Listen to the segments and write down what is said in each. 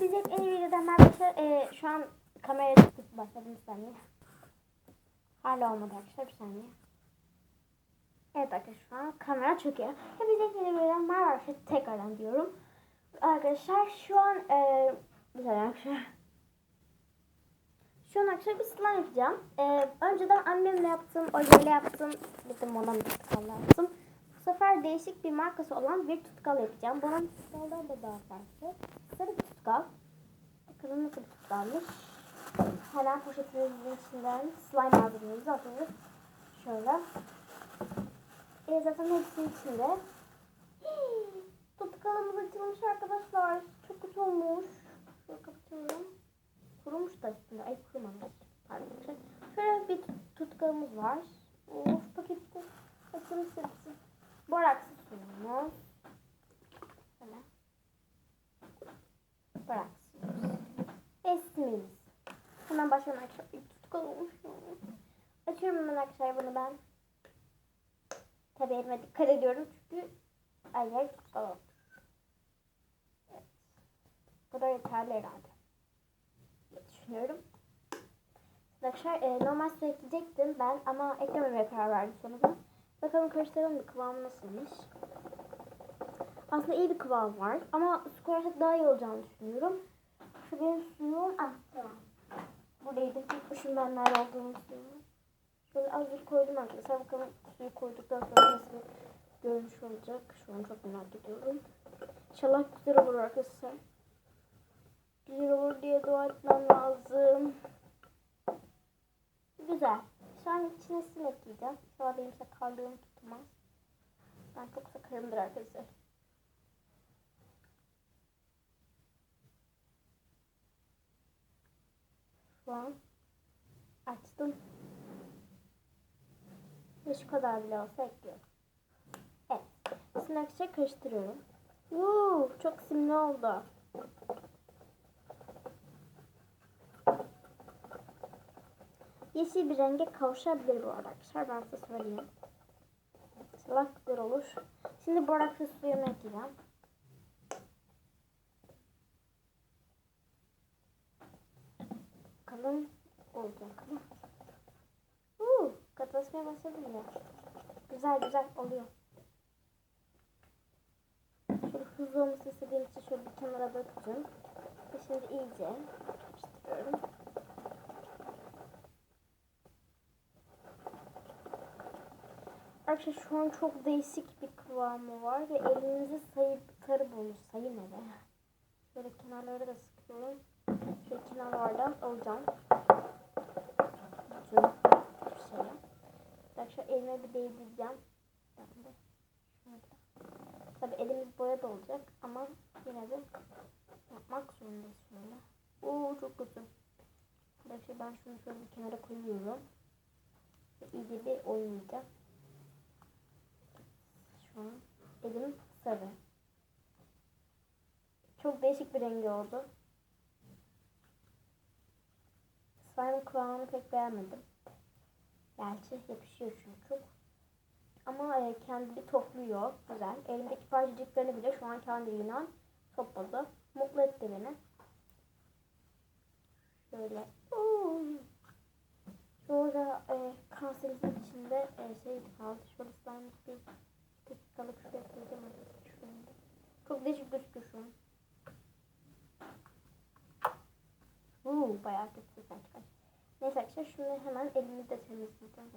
Hepinize en iyi videodan arkadaşlar. Ee, şu an kameraya tutup başladım bir saniye. Hala olmadı arkadaşlar bir saniye. Evet arkadaşlar şu an kamera çöküyor. Hepinize en iyi videodan merhaba arkadaşlar tekrardan diyorum. Arkadaşlar şu an e, bir saniye arkadaşlar. Şu an arkadaşlar bir slime yapacağım. Ee, önceden annemle yaptım, ojeyle yaptım. Gittim ondan bir tutkal yaptım. Bu sefer değişik bir markası olan bir tutkal yapacağım. Bunun tutkaldan da daha farklı. Sarı tutkal. Bakalım nasıl bir tutkalmış. Hemen poşetimizin içinden slime malzememizi atıyoruz. Şöyle. E zaten hepsinin içinde. Hii, Tutkalımız açılmış arkadaşlar. Çok kötü olmuş. Şöyle kapatıyorum. Kurumuş da üstünde. Ay kurumamış. Pardon. Şöyle bir tut- tutkalımız var. Of pakette açılmış hepsi. Borakslı suyumuz. Şöyle. Ve simimiz. Hemen başlayalım arkadaşlar. Tutkal olmuş. Açıyorum hemen arkadaşlar bunu ben. Tabii elime dikkat ediyorum çünkü tutkal olmuş. Evet. Bu da yeterli herhalde diye düşünüyorum. Arkadaşlar e, normal su ekleyecektim ben ama eklememeye karar verdim sonunda. Bakalım karıştıralım bir kıvamı nasılmış. Aslında iyi bir kıvam var ama su koyarsak daha iyi olacağını düşünüyorum. Şu benim suyum. Ah tamam. Buradaydı. Unutmuşum ben nerede olduğunu suyumu. Şöyle azıcık koydum arkadaşlar. Bakalım suyu koyduktan sonra nasıl görünüş olacak. Şu an çok merak ediyorum. İnşallah güzel olur arkadaşlar güzel olur diye dua etmem lazım. Güzel. Şu an içine sim ekleyeceğim. İnşallah benim sakallığım tutmaz. Ben çok sakalımdır arkadaşlar. Şu an açtım. Ve şu kadar bile olsa ekliyorum. Evet. Şimdi arkadaşlar karıştırıyorum. Uuu, çok simli oldu. yeşil bir renge kavuşabilir bu arada arkadaşlar. Ben size söyleyeyim. İnşallah güzel olur. Şimdi boraklı suyunu ekleyeceğim. Bakalım olacak mı? Uuu katılaşmaya başladı bile. Güzel güzel oluyor. Şöyle hızlı olması istediğim için şöyle bir kenara bırakacağım. Ve şimdi iyice karıştırıyorum. Arkadaşlar şu an çok değişik bir kıvamı var ve elinizi sayıp sarı bulmuş. Sayı ne be? Şöyle kenarları da sıkıyorum. Şöyle kenarlardan alacağım. Bütün bir şey. Arkadaşlar elime bir değdireceğim. Tabi elimiz boya da olacak ama yine de yapmak zorundayız şöyle. Oo çok kötü. Arkadaşlar ben şunu şöyle bir kenara koyuyorum. İyice bir oynayacağım. Şu an elim sarı. Çok değişik bir rengi oldu. Slime kıvamını pek beğenmedim. Gerçi yapışıyor çünkü. Ama e, kendini topluyor. Güzel. Elimdeki parçacıklarını bile şu an kendiliğinden topladı. Mutlu etti beni. Şöyle. Oo. Şurada e, kanserimizin içinde e, şey kaldı. Şöyle slime bir dakikalık şuraya koyacağım. Çok değişik gözüküyor şu an. Uuu bayağı kötü gerçekten. Neyse arkadaşlar şunu hemen elimizde temizleyeceğim.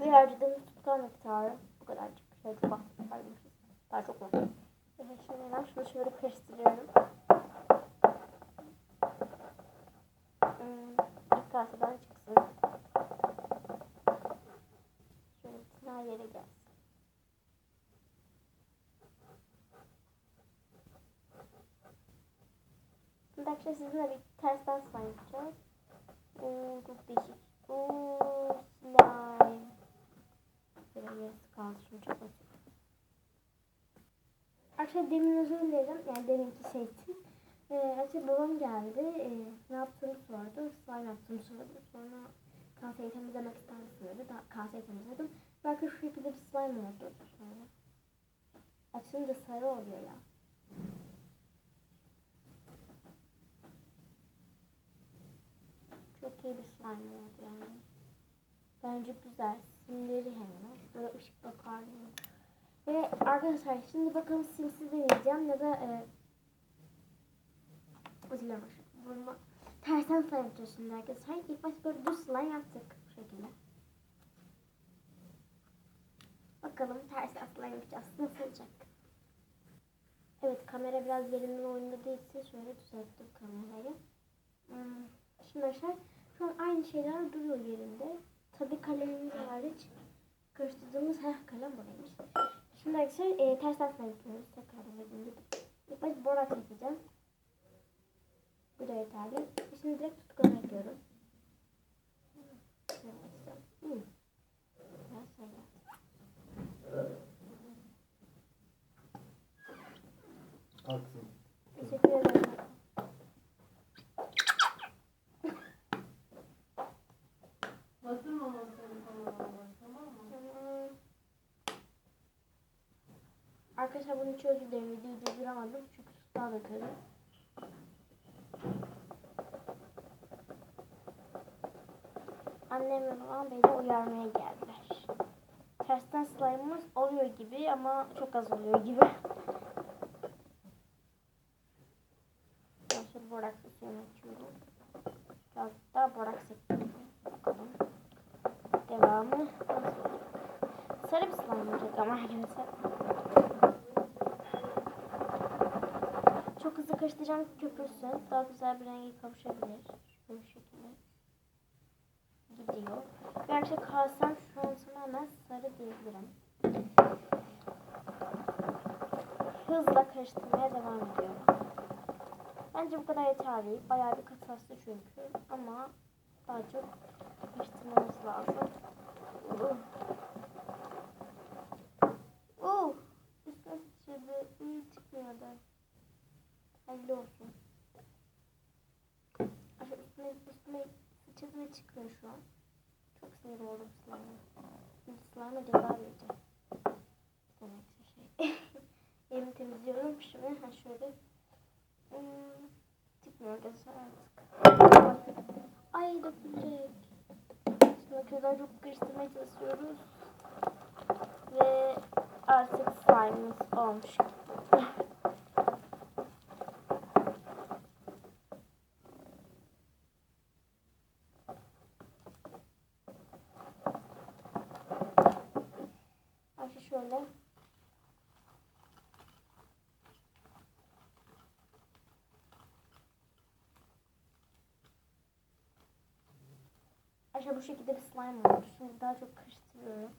Ve harcadığımız tutkal miktarı bu kadarcık. Şöyle çok az harcamışız. Daha çok var. Evet şimdi hemen şunu şöyle karıştırıyorum. Hmm, ilk kaseden çıksın. Şöyle her yere gelsin. Şimdi arkadaşlar sizinle bir tersten slime yapacağız. Oo çok değişik. Oo slime. Böyle yarısı kaldı şimdi çok açık. Arkadaşlar demin özür dilerim. Yani deminki şey için. Ee, arkadaşlar babam geldi. Ee, ne yaptığını sordu. Slime yaptığını sordu. Sonra kaseyi temizlemek ister misin. Da, kaseyi temizledim. Arkadaşlar şu şekilde bir slime oldu. Şöyle. Açınca sarı oluyor ya. Okey bir slime oldu yani. Bence güzel. Simleri hem var. Böyle ışık bakar gibi. Ve arkadaşlar şimdi bakalım simsiz deneyeceğim ya da e, dilerim. Vurma. Tersten slime yapacağız arkadaşlar. İlk başta böyle düz slime yaptık. Bu şekilde. Bakalım tersten slime yapacağız. Nasıl olacak? Evet kamera biraz yerinden oynadığı için şöyle düzelttim kamerayı. Hmm, Şimdi arkadaşlar şu aynı şeyler duruyor yerinde. Tabii kalemimiz hariç karıştırdığımız her kalem buraymış. Şimdi arkadaşlar e, tersten slime yapıyoruz. Tekrar dediğim gibi. İlk başta borak. Bu da yeterli. Şimdi direkt tutkala yapıyoruz. Hmm. Biraz şöyle. Aksın. Teşekkür ederim. Batırmamak tamam tamam mı? Tamam. Arkadaşlar bunu hiç özür dilerim. Videoyu durduramadım. Çünkü tuzağa bakıyorum. Annem ve babam beni uyarmaya geldiler. Tersten slime'ımız oluyor gibi ama çok az oluyor gibi. Şöyle borak suyunu açıyorum. Biraz daha borak ekliyorum. Bakalım. Devamı nasıl olacak? Sarı bir slime olacak ama arkadaşlar. Ki köpürsün. Daha güzel bir rengi kavuşabilir. Bu şekilde. Gidiyor. Gerçi kalsam şu an tamamen sarı diyebilirim. Hızla karıştırmaya devam ediyorum. Bence bu kadar yeterli. Bayağı bir katası çünkü. Ama daha çok karıştırmamız lazım. Çıkmıyor şu an. Çok sinir oldum slime'a. Şimdi slime'a ceza vereceğim. Demek şey. Elimi temizliyorum. Şimdi ha şöyle. Hmm, çıkmıyor arkadaşlar artık. Ay dökülecek. Şimdi kadar çok karıştırmaya çalışıyoruz. Ve artık slime'ımız olmuş. Ayşe şöyle. Ayşe bu şekilde bir slime olmuş. Şimdi daha çok karıştırıyorum.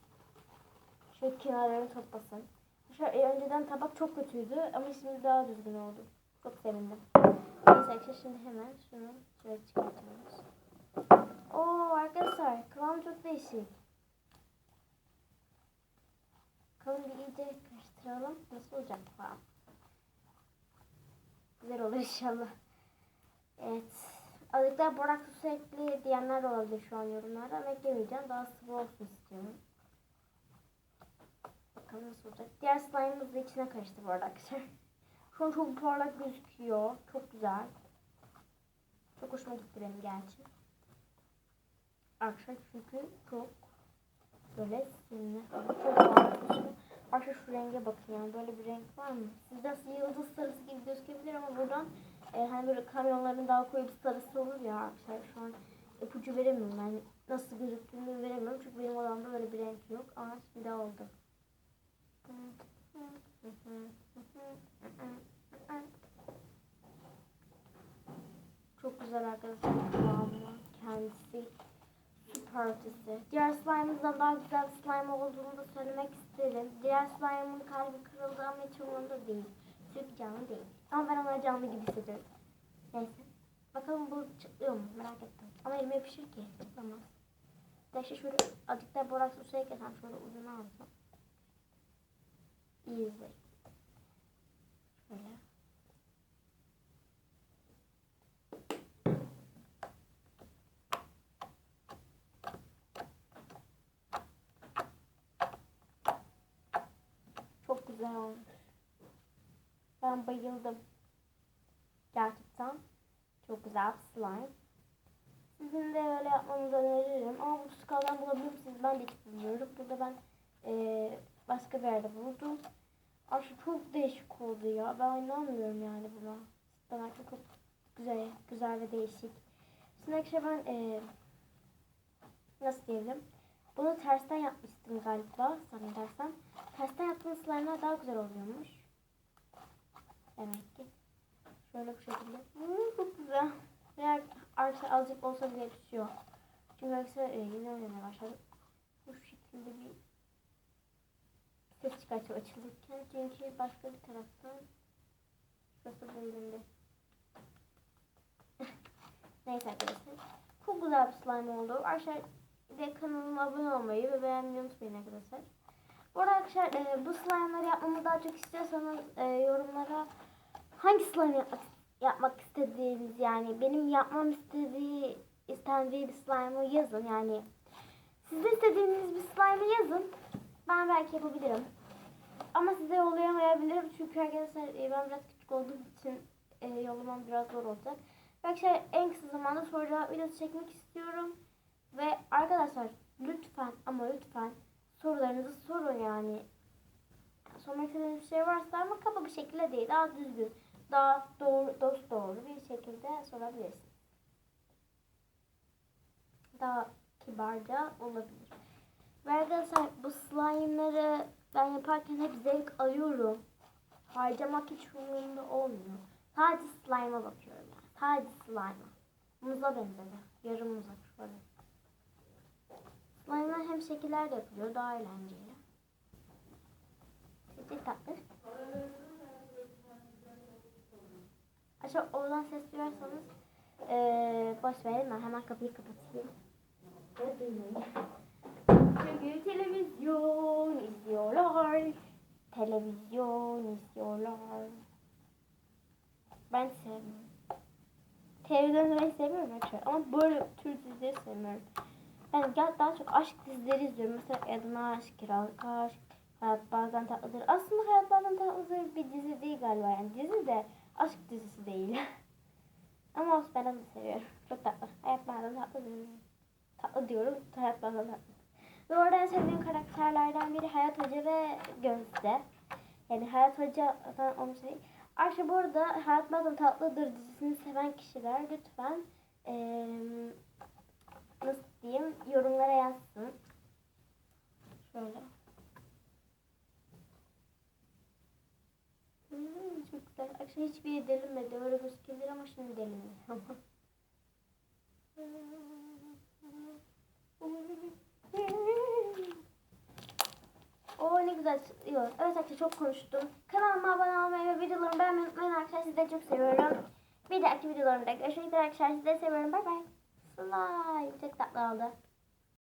Şöyle kenarlarını toplasın. Şöyle e, önceden tabak çok kötüydü ama şimdi daha düzgün oldu. Çok sevindim. Neyse arkadaşlar şimdi hemen şunu şöyle çıkartıyoruz. Oo arkadaşlar kıvam çok değişik. Bakalım bir iyice karıştıralım. Nasıl olacak kıvam? Güzel olur inşallah. Evet. Azıcık daha borak sosu ekli diyenler olabilir şu an yorumlarda ama eklemeyeceğim. Daha sıvı olsun istiyorum. Bakalım nasıl olacak. Diğer slime'ımız da içine karıştı bu arada. Şu an çok parlak gözüküyor. Çok güzel. Çok hoşuma gitti benim gerçi. Arkadaşlar çünkü çok böyle sinirli. Çok parlak. Arkadaşlar şu renge bakın yani böyle bir renk var mı? Sizde yıldız sarısı gibi gözükebilir ama buradan e, hani böyle kamyonların daha koyu bir sarısı olur ya arkadaşlar şu an ipucu veremiyorum yani nasıl gözüktüğünü veremiyorum çünkü benim odamda böyle bir renk yok ama şimdi oldu. Çok güzel arkadaşlar kendisi süper ötesi. Diğer slime'ımızdan daha güzel slime olduğunu da söylemek isterim. Diğer slime'ın kalbi kırıldı ama hiç umurumda değil. Çünkü canlı değil. Ama ben ona canlı gibi hissediyorum. Neyse. Bakalım bu çıtlıyor mu? Merak ettim. Ama elime yapışır ki. Çıtlamaz. İşte şöyle azıcık da borak sosu eklesem şöyle ucuna alsam. İyi izleyin. Şöyle. Çok güzel olmuş. Ben bayıldım. Gerçekten çok güzel slime. Sizin de öyle yapmanızı öneririm. Ama bu skaldan bulabilir misiniz? Ben de hiç bilmiyorum. Burada ben eee, başka bir yerde buldum. Aşkım çok değişik oldu ya. Ben inanmıyorum yani buna. Ben çok güzel, güzel ve değişik. Şimdi arkadaşlar ben eee, nasıl diyelim? Bunu tersten yapmıştım galiba zannedersem. Tersten yaptığım slime'lar daha güzel oluyormuş. Demek ki. Şöyle bu şekilde. Hmm, çok güzel. Eğer artık azıcık olsa bile düşüyor. Çünkü arkadaşlar e, yeni oynamaya başladım. Bu şekilde bir ses çıkartıyor açılırken. Çünkü başka bir taraftan şurası bölümde. Neyse arkadaşlar. Çok güzel bir slime oldu. Arkadaşlar bir de kanalıma abone olmayı ve beğenmeyi unutmayın arkadaşlar. Bu arkadaşlar e, bu slime'ları yapmamı daha çok istiyorsanız e, yorumlara hangi slime yapmak, yapmak istediğiniz yani benim yapmam istediği istendiği bir slime'ı yazın yani. Siz de istediğiniz bir slime'ı yazın. Ben belki yapabilirim. Ama size yollayamayabilirim çünkü arkadaşlar e, ben biraz küçük olduğum için e, yollamam biraz zor olacak. Arkadaşlar en kısa zamanda soru cevap videosu çekmek istiyorum. Ve arkadaşlar lütfen ama lütfen sorularınızı sorun yani. Sormak istediğiniz bir şey varsa ama kaba bir şekilde değil. Daha düzgün, daha doğru, dost doğru bir şekilde sorabilirsiniz. Daha kibarca olabilir. Ve arkadaşlar bu slime'ları ben yaparken hep zevk alıyorum. Harcamak hiç umurumda olmuyor. Sadece slime'a bakıyorum yani. Sadece slime'a. Muza benzedi. Yarım muza şöyle. Slime'lar hem şekiller de yapılıyor. Daha eğlenceli. Çok tatlı. Aşağı oradan ses duyarsanız eee boş verin ben hemen kapıyı kapatayım. Çünkü televizyon izliyorlar. Televizyon izliyorlar. Ben sevmiyorum. Televizyon izlemeyi seviyorum arkadaşlar ama böyle tür dizileri sevmiyorum. Ben gel daha çok aşk dizileri izliyorum. Mesela Adana Aşk, Kiralık Aşk, Hayat Bazen Tatlıdır. Aslında Hayat Bazen Tatlıdır bir dizi değil galiba yani. Dizi de aşk dizisi değil. Ama ben onu seviyorum. Çok tatlı. Hayat Bazen Tatlıdır. Tatlı diyorum. Hayat Bazen Tatlı. Ve orada en sevdiğim karakterlerden biri Hayat Hoca ve Gözde. Yani Hayat Hoca falan onu şey. Ayrıca bu arada Hayat Bazen Tatlıdır dizisini seven kişiler lütfen eee nasıl diyeyim yorumlara yazsın. Şöyle. Hmm, çok güzel. Akşam hiçbir delinmedi. Öyle gözükebilir ama şimdi delindi. Oo ne güzel çıkıyor. Evet arkadaşlar çok konuştum. Kanalıma abone olmayı ve videolarımı beğenmeyi unutmayın arkadaşlar. Sizi çok seviyorum. Bir dahaki videolarımda görüşmek üzere arkadaşlar. Sizi de seviyorum. Bay bay. Slime. Çok tatlı oldu.